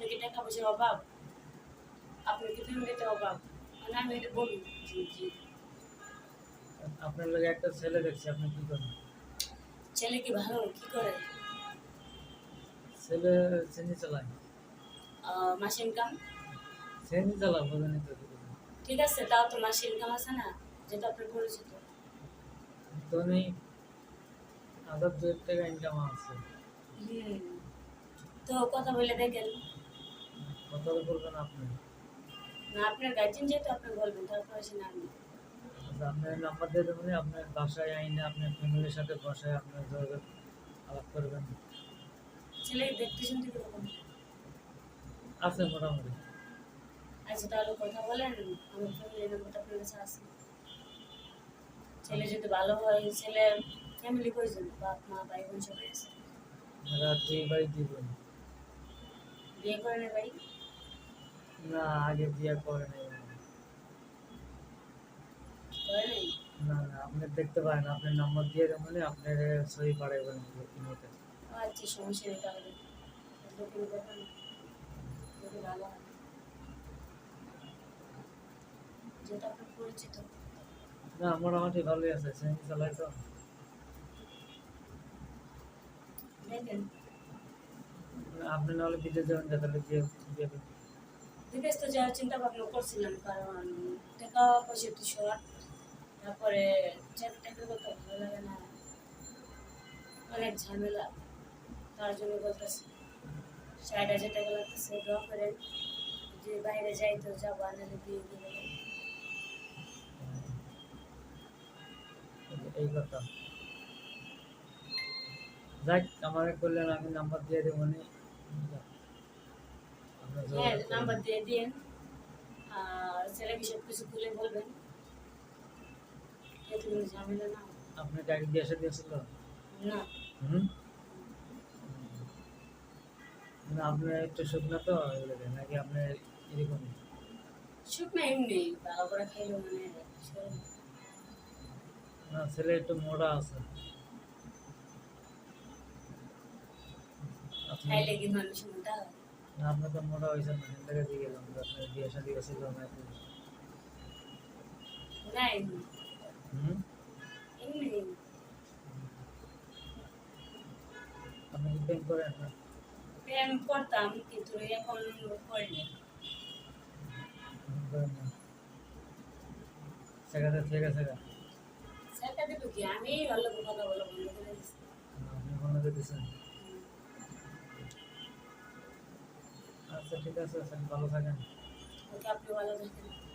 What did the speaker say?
আপনি কি টাকা পয়সার অভাব আপনার কি ফ্যামিলিতে অভাব মানে আমি এটা বলি। আপনার লোক একটা ছেলে দেখছি আপনি কি করেন? ছেলে কি ভালো? কি করে? ছেলে চিনি চালায়। মাসে ইনকাম চিনি চালা করবেন। ঠিক আছে তাও তো মাসে ইনকাম আছে না যেটা আপনার পরিচিত। তো উনি হাজার দুয়েক টাকা ইনকাম আছে। তো কথা বলে দেখেন। কত বলবেন আপনি? না আপনার গার্জেন যেহেতু আপনি বলবেন তারপর এসে না আচ্ছা, আপনার নাম্বার দিয়ে দেবেন আপনার বাসায় আইনে আপনার ফ্যামিলির সাথে বসায় আপনার যোগাযোগ আলাপ করবেন। ছেলে দেখতে শুনতে কীরকম? আছে মোটামুটি। আচ্ছা তাহলে কথা বলেন আমার ফ্যামিলি নাম্বারটা আপনার কাছে আছে। ছেলে যদি ভালো হয় ছেলে ফ্যামিলি কয়জন? বাপ মা ভাই বোন সবাই আছে? এরা দুই বিয়ে না ভাই না আগে বিয়ে করে নাই। না না আপনি দেখতে পারেন আপনার নাম্বার দিয়ে দেবেন আপনার সই পাঠাবেন ও আচ্ছা সমস্যা নেই তাহলে না। যদি ভালো যেটা আপনার পরিচিত। না মোটামুটি ভালোই আছে সেমি চালাই তো। আপনি নাহলে বিদেশ যাবেন যা তাহলে বিয়ে বিয়ে। বিদেশ তো যাওয়ার চিন্তা ভাবনা করছিলাম কারণ টাকা পয়সা একটু শর্ট তারপরে চাকরি টাকরি করতে ভালো লাগে না অনেক ঝামেলা তার জন্য বলতেছি ষাট হাজার টাকা লাগতেছে ড্র করেন যে বাইরে যাই তো যাব আনালে দিয়ে দেবো। এই কথা যাক আমাকে করলেন আমি নাম্বার দিয়ে দেবো নি হ্যাঁ যোগাযোগ নাম্বার করবেন। দিয়ে দিন আর ছেলেকে সব কিছু খুলে বলবেন এতে কোনো ঝামেলা না হয়। আপনি গাড়ি দিয়ে এসে দিয়েছিল না হুম না আপনি একটু শুকনো তো এগুলোকে নাকি আপনার এরকম শুকনো এমনি ভালো করে খাইলে মানে শরীর না ছেলে একটু মোটা আছে আপনি খাইলে কি মানুষ মোটা হয় না আপনি তো মোটা হয়েছেন না সেটাকে দিয়ে গেলাম আপনার বিয়ে শাদি গেছিল না না আপনি কি প্রেম করেন? না প্রেম করতাম কিন্তু এখন করি না। সেখানে কি আমি ভালো কথা বলা বন্ধ করে দিচ্ছি আপনি মনে দিতেছেন আচ্ছা ঠিক আছে ভালো থাকেন। আপনি ভালো থাকেন।